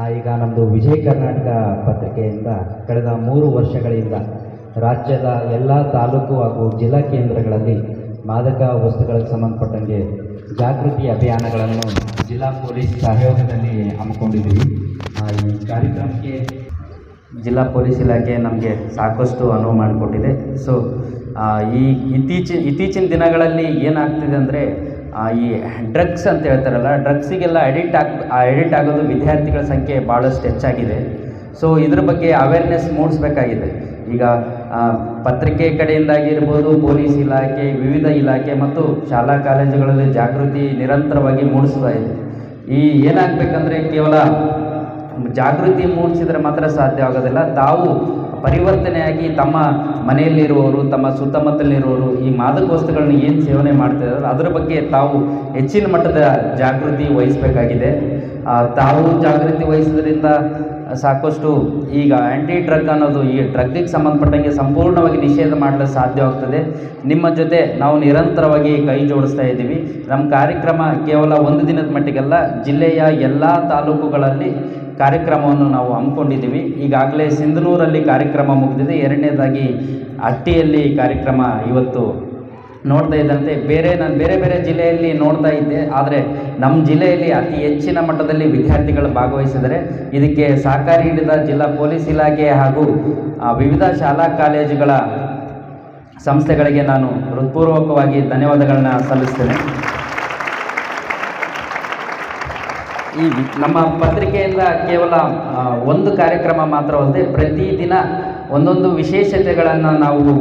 ಈಗ ನಮ್ಮದು ವಿಜಯ ಕರ್ನಾಟಕ ಪತ್ರಿಕೆಯಿಂದ ಕಳೆದ ಮೂರು ವರ್ಷಗಳಿಂದ ರಾಜ್ಯದ ಎಲ್ಲ ತಾಲೂಕು ಹಾಗೂ ಜಿಲ್ಲಾ ಕೇಂದ್ರಗಳಲ್ಲಿ ಮಾದಕ ವಸ್ತುಗಳಿಗೆ ಸಂಬಂಧಪಟ್ಟಂತೆ ಜಾಗೃತಿ ಅಭಿಯಾನಗಳನ್ನು ಜಿಲ್ಲಾ ಪೊಲೀಸ್ ಸಹಯೋಗದಲ್ಲಿ ಹಮ್ಮಿಕೊಂಡಿದ್ದೀವಿ. ಈ ಕಾರ್ಯಕ್ರಮಕ್ಕೆ ಜಿಲ್ಲಾ ಪೊಲೀಸ್ ಇಲಾಖೆ ನಮಗೆ ಸಾಕಷ್ಟು ಅನುವು ಮಾಡಿಕೊಟ್ಟಿದೆ. ಸೊ ಈ ಇತ್ತೀಚಿನ ಇತ್ತೀಚಿನ ದಿನಗಳಲ್ಲಿ ಏನಾಗ್ತಿದೆ ಅಂದರೆ ಈ ಡ್ರಗ್ಸ್ ಅಂತ ಹೇಳ್ತಾರಲ್ಲ ಡ್ರಗ್ಸಿಗೆಲ್ಲ ಅಡಿಕ್ಟ್ ಆಗ್ ಅಡಿಕ್ಟ್ ಆಗೋದು ವಿದ್ಯಾರ್ಥಿಗಳ ಸಂಖ್ಯೆ ಭಾಳಷ್ಟು ಹೆಚ್ಚಾಗಿದೆ. ಸೊ ಇದ್ರ ಬಗ್ಗೆ ಅವೇರ್ನೆಸ್ ಮೂಡಿಸ್ಬೇಕಾಗಿದೆ. ಈಗ ಪತ್ರಿಕೆ ಕಡೆಯಿಂದಾಗಿರ್ಬೋದು ಪೊಲೀಸ್ ಇಲಾಖೆ, ವಿವಿಧ ಇಲಾಖೆ ಮತ್ತು ಶಾಲಾ ಕಾಲೇಜುಗಳಲ್ಲಿ ಜಾಗೃತಿ ನಿರಂತರವಾಗಿ ಮೂಡಿಸ್ತಾ ಇದೆ. ಈ ಏನಾಗಬೇಕಂದ್ರೆ ಕೇವಲ ಜಾಗೃತಿ ಮೂಡಿಸಿದರೆ ಮಾತ್ರ ಸಾಧ್ಯ ಆಗೋದಿಲ್ಲ. ತಾವು ಪರಿವರ್ತನೆಯಾಗಿ ತಮ್ಮ ಮನೆಯಲ್ಲಿರುವವರು, ತಮ್ಮ ಸುತ್ತಮುತ್ತಲಿರುವವರು ಈ ಮಾದಕ ವಸ್ತುಗಳನ್ನ ಏನು ಸೇವನೆ ಮಾಡ್ತಿದ್ದಾರೆ ಅದರ ಬಗ್ಗೆ ತಾವು ಹೆಚ್ಚಿನ ಮಟ್ಟದ ಜಾಗೃತಿ ವಹಿಸಬೇಕಾಗಿದೆ. ತಾವು ಜಾಗೃತಿ ವಹಿಸೋದ್ರಿಂದ ಸಾಕಷ್ಟು ಈಗ ಆ್ಯಂಟಿ ಡ್ರಗ್ ಅನ್ನೋದು ಈ ಡ್ರಗ್ಗಿಗೆ ಸಂಬಂಧಪಟ್ಟಂಗೆ ಸಂಪೂರ್ಣವಾಗಿ ನಿಷೇಧ ಮಾಡಲು ಸಾಧ್ಯವಾಗ್ತದೆ. ನಿಮ್ಮ ಜೊತೆ ನಾವು ನಿರಂತರವಾಗಿ ಕೈ ಜೋಡಿಸ್ತಾ ಇದ್ದೀವಿ. ನಮ್ಮ ಕಾರ್ಯಕ್ರಮ ಕೇವಲ ಒಂದು ದಿನದ ಮಟ್ಟಿಗೆಲ್ಲ, ಜಿಲ್ಲೆಯ ಎಲ್ಲ ತಾಲೂಕುಗಳಲ್ಲಿ ಕಾರ್ಯಕ್ರಮವನ್ನು ನಾವು ಹಮ್ಮಿಕೊಂಡಿದ್ದೀವಿ. ಈಗಾಗಲೇ ಸಿಂಧನೂರಲ್ಲಿ ಕಾರ್ಯಕ್ರಮ ಮುಗಿದಿದೆ. ಎರಡನೇದಾಗಿ ಹಟ್ಟಿಯಲ್ಲಿ ಕಾರ್ಯಕ್ರಮ ಇವತ್ತು ನೋಡ್ತಾ ಇದ್ದಂತೆ. ಬೇರೆ ನಾನು ಬೇರೆ ಬೇರೆ ಜಿಲ್ಲೆಯಲ್ಲಿ ನೋಡ್ತಾ ಇದ್ದೆ. ಆದರೆ ನಮ್ಮ ಜಿಲ್ಲೆಯಲ್ಲಿ ಅತಿ ಹೆಚ್ಚಿನ ಮಟ್ಟದಲ್ಲಿ ವಿದ್ಯಾರ್ಥಿಗಳು ಭಾಗವಹಿಸಿದರೆ ಇದಕ್ಕೆ ಸಹಕಾರಿ ನೀಡಿದ ಜಿಲ್ಲಾ ಪೊಲೀಸ್ ಇಲಾಖೆ ಹಾಗೂ ವಿವಿಧ ಶಾಲಾ ಕಾಲೇಜುಗಳ ಸಂಸ್ಥೆಗಳಿಗೆ ನಾನು ಹೃತ್ಪೂರ್ವಕವಾಗಿ ಧನ್ಯವಾದಗಳನ್ನ ಸಲ್ಲಿಸ್ತೇನೆ. ಈ ನಮ್ಮ ಪತ್ರಿಕೆಯಿಂದ ಕೇವಲ ಒಂದು ಕಾರ್ಯಕ್ರಮ ಮಾತ್ರವಲ್ಲದೆ ಪ್ರತಿದಿನ ಒಂದೊಂದು ವಿಶೇಷತೆಗಳನ್ನು ನಾವು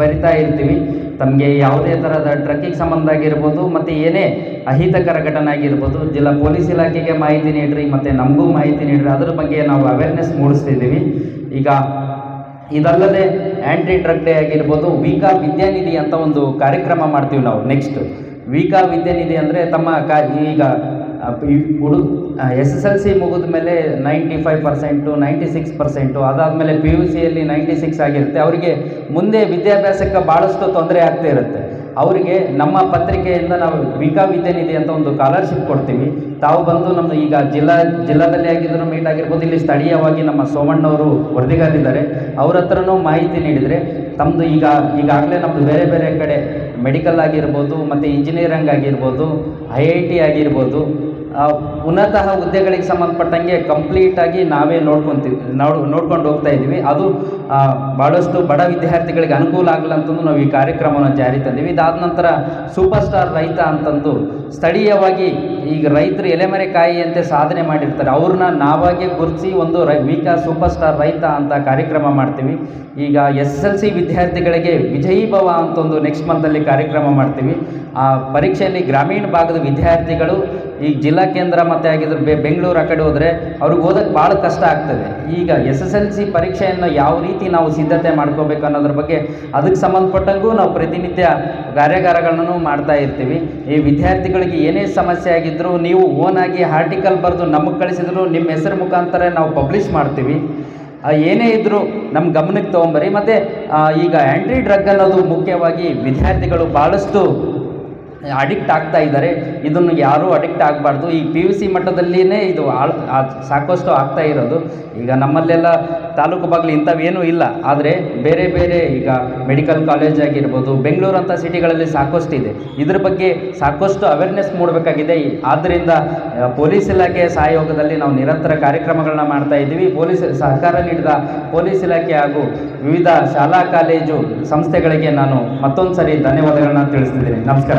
ಬರಿತಾ ಇರ್ತೀವಿ. ತಮಗೆ ಯಾವುದೇ ಥರದ ಟ್ರಕ್ಕಿಂಗ್ ಸಂಬಂಧ ಆಗಿರ್ಬೋದು, ಮತ್ತು ಏನೇ ಅಹಿತಕರ ಘಟನೆ ಆಗಿರ್ಬೋದು, ಜಿಲ್ಲಾ ಪೊಲೀಸ್ ಇಲಾಖೆಗೆ ಮಾಹಿತಿ ನೀಡಿರಿ, ಮತ್ತು ನಮಗೂ ಮಾಹಿತಿ ನೀಡಿರಿ, ಅದ್ರ ಬಗ್ಗೆ ನಾವು ಅವೇರ್ನೆಸ್ ಮೂಡಿಸ್ತಿದ್ದೀವಿ. ಈಗ ಇದಲ್ಲದೆ ಆ್ಯಂಟಿ ಡ್ರಗ್ ಡೇ ಆಗಿರ್ಬೋದು, ವೀಕಾ ವಿದ್ಯಾನಿಧಿ ಅಂತ ಒಂದು ಕಾರ್ಯಕ್ರಮ ಮಾಡ್ತೀವಿ ನಾವು ನೆಕ್ಸ್ಟ್ ವೀಕಾ ವಿದ್ಯಾನಿಧಿ ಅಂದರೆ ತಮ್ಮ ಕಾ ಈಗ ಎಸ್ ಎಸ್ ಎಲ್ ಸಿ ಮುಗಿದ ಮೇಲೆ ninety five percent, ninety six percent, ಅದಾದಮೇಲೆ ಪಿ ಯು ಸಿಯಲ್ಲಿ ನೈಂಟಿ ಸಿಕ್ಸ್ ಆಗಿರುತ್ತೆ. ಅವರಿಗೆ ಮುಂದೆ ವಿದ್ಯಾಭ್ಯಾಸಕ್ಕೆ ಭಾಳಷ್ಟು ತೊಂದರೆ ಆಗ್ತಾ ಇರುತ್ತೆ. ಅವರಿಗೆ ನಮ್ಮ ಪತ್ರಿಕೆಯಿಂದ ನಾವು ವಿಕಾ ವಿದ್ಯಾನಿಧಿ ಅಂತ ಒಂದು ಸ್ಕಾಲರ್ಶಿಪ್ ಕೊಡ್ತೀವಿ. ತಾವು ಬಂದು ನಮ್ಮದು ಈಗ ಜಿಲ್ಲಾ, ಜಿಲ್ಲಾದಲ್ಲಿ ಆಗಿದ್ರು ಮೀಟ್ ಆಗಿರ್ಬೋದು, ಇಲ್ಲಿ ಸ್ಥಳೀಯವಾಗಿ ನಮ್ಮ ಸೋಮಣ್ಣವರು ವರದಿಗಾರಿದ್ದಾರೆ ಅವ್ರ ಹತ್ರನೂ ಮಾಹಿತಿ ನೀಡಿದರೆ ತಮ್ಮದು ಈಗ, ಈಗಾಗಲೇ ನಮ್ಮದು ಬೇರೆ ಬೇರೆ ಕಡೆ ಮೆಡಿಕಲ್ ಆಗಿರ್ಬೋದು, ಮತ್ತು ಇಂಜಿನಿಯರಿಂಗ್ ಆಗಿರ್ಬೋದು ಐ ಐ ಟಿ ಆಗಿರ್ಬೋದು ಉನ್ನತ ಹುದ್ದೆಗಳಿಗೆ ಸಂಬಂಧಪಟ್ಟಂಗೆ ಕಂಪ್ಲೀಟಾಗಿ ನಾವೇ ನೋಡ್ಕೊತೀವಿ ನೋಡ್, ನೋಡ್ಕೊಂಡು ಹೋಗ್ತಾ ಇದ್ದೀವಿ. ಅದು ಭಾಳಷ್ಟು ಬಡ ವಿದ್ಯಾರ್ಥಿಗಳಿಗೆ ಅನುಕೂಲ ಆಗಲ್ಲ ಅಂತಂದು ನಾವು ಈ ಕಾರ್ಯಕ್ರಮವನ್ನು ಜಾರಿ ತಂದೀವಿ. ಇದಾದ ನಂತರ ಸೂಪರ್ ಸ್ಟಾರ್ ರೈತ ಅಂತಂದು ಸ್ಥಳೀಯವಾಗಿ ಈಗ ರೈತರು ಎಲೆಮರೆ ಕಾಯಿಯಂತೆ ಸಾಧನೆ ಮಾಡಿರ್ತಾರೆ. ಅವ್ರನ್ನ ನಾವಾಗೆ ಗುರುತಿಸಿ ಒಂದು ರೈ ವೀಕಾ ಸೂಪರ್ ಸ್ಟಾರ್ ರೈತ ಅಂತ ಕಾರ್ಯಕ್ರಮ ಮಾಡ್ತೀವಿ. ಈಗ ಎಸ್ ಎಲ್ ಸಿ ವಿದ್ಯಾರ್ಥಿಗಳಿಗೆ ವಿಜಯೀಭವ ಅಂತ ಒಂದು ನೆಕ್ಸ್ಟ್ ಮಂತಲ್ಲಿ ಕಾರ್ಯಕ್ರಮ ಮಾಡ್ತೀವಿ. ಆ, ಪರೀಕ್ಷೆಯಲ್ಲಿ ಗ್ರಾಮೀಣ ಭಾಗದ ವಿದ್ಯಾರ್ಥಿಗಳು ಈ ಜಿಲ್ಲಾ ಕೇಂದ್ರ ಮತ್ತು ಆಗಿದ್ರು ಬೆ ಬೆಂಗಳೂರು ಆ ಕಡೆ ಹೋದರೆ ಅವ್ರಿಗೆ ಓದೋಕ್ಕೆ ಭಾಳ ಕಷ್ಟ ಆಗ್ತದೆ. ಈಗ ಎಸ್ ಎಸ್ ಎಲ್ ಸಿ ಪರೀಕ್ಷೆಯನ್ನು ಯಾವ ರೀತಿ ನಾವು ಸಿದ್ಧತೆ ಮಾಡ್ಕೋಬೇಕು ಅನ್ನೋದ್ರ ಬಗ್ಗೆ ಅದಕ್ಕೆ ಸಂಬಂಧಪಟ್ಟಂಗೂ ನಾವು ಪ್ರತಿನಿತ್ಯ ಕಾರ್ಯಾಗಾರಗಳನ್ನು ಮಾಡ್ತಾ ಇರ್ತೀವಿ. ಈ ವಿದ್ಯಾರ್ಥಿಗಳಿಗೆ ಏನೇ ಸಮಸ್ಯೆ ಆಗಿದ್ದರೂ ನೀವು ಓನಾಗಿ ಆರ್ಟಿಕಲ್ ಬರೆದು ನಮಗೆ ಕಳಿಸಿದ್ರು ನಿಮ್ಮ ಹೆಸರು ಮುಖಾಂತರ ನಾವು ಪಬ್ಲಿಷ್ ಮಾಡ್ತೀವಿ. ಏನೇ ಇದ್ದರೂ ನಮ್ಮ ಗಮನಕ್ಕೆ ತೊಗೊಂಬರಿ. ಮತ್ತು ಈಗ ಆ್ಯಂಟಿ ಡ್ರಗ್ ಅನ್ನೋದು ಮುಖ್ಯವಾಗಿ ವಿದ್ಯಾರ್ಥಿಗಳು ಭಾಳಷ್ಟು ಅಡಿಕ್ಟ್ ಆಗ್ತಾ ಇದ್ದಾರೆ. ಇದನ್ನು ಯಾರೂ ಅಡಿಕ್ಟ್ ಆಗಬಾರ್ದು. ಈ ಪಿ ಯು ಸಿ ಮಟ್ಟದಲ್ಲಿಯೇ ಇದು ಆಳ್ ಸಾಕಷ್ಟು ಆಗ್ತಾ ಇರೋದು. ಈಗ ನಮ್ಮಲ್ಲೆಲ್ಲ ತಾಲೂಕು ಬಾಗಿಲು ಇಂಥವೇನೂ ಇಲ್ಲ. ಆದರೆ ಬೇರೆ ಬೇರೆ ಈಗ ಮೆಡಿಕಲ್ ಕಾಲೇಜ್ ಆಗಿರ್ಬೋದು, ಬೆಂಗಳೂರು ಅಂತ ಸಿಟಿಗಳಲ್ಲಿ ಸಾಕಷ್ಟು ಇದೆ. ಇದ್ರ ಬಗ್ಗೆ ಸಾಕಷ್ಟು ಅವೇರ್ನೆಸ್ ಮೂಡಬೇಕಾಗಿದೆ. ಆದ್ದರಿಂದ ಪೊಲೀಸ್ ಇಲಾಖೆಯ ಸಹಯೋಗದಲ್ಲಿ ನಾವು ನಿರಂತರ ಕಾರ್ಯಕ್ರಮಗಳನ್ನ ಮಾಡ್ತಾ ಇದ್ದೀವಿ. ಪೊಲೀಸ್, ಸಹಕಾರ ನೀಡಿದ ಪೊಲೀಸ್ ಇಲಾಖೆ ಹಾಗೂ ವಿವಿಧ ಶಾಲಾ, ಕಾಲೇಜು ಸಂಸ್ಥೆಗಳಿಗೆ ನಾನು ಮತ್ತೊಂದು ಸರಿ ಧನ್ಯವಾದಗಳನ್ನ ತಿಳಿಸ್ತಿದ್ದೀನಿ. ನಮಸ್ಕಾರ.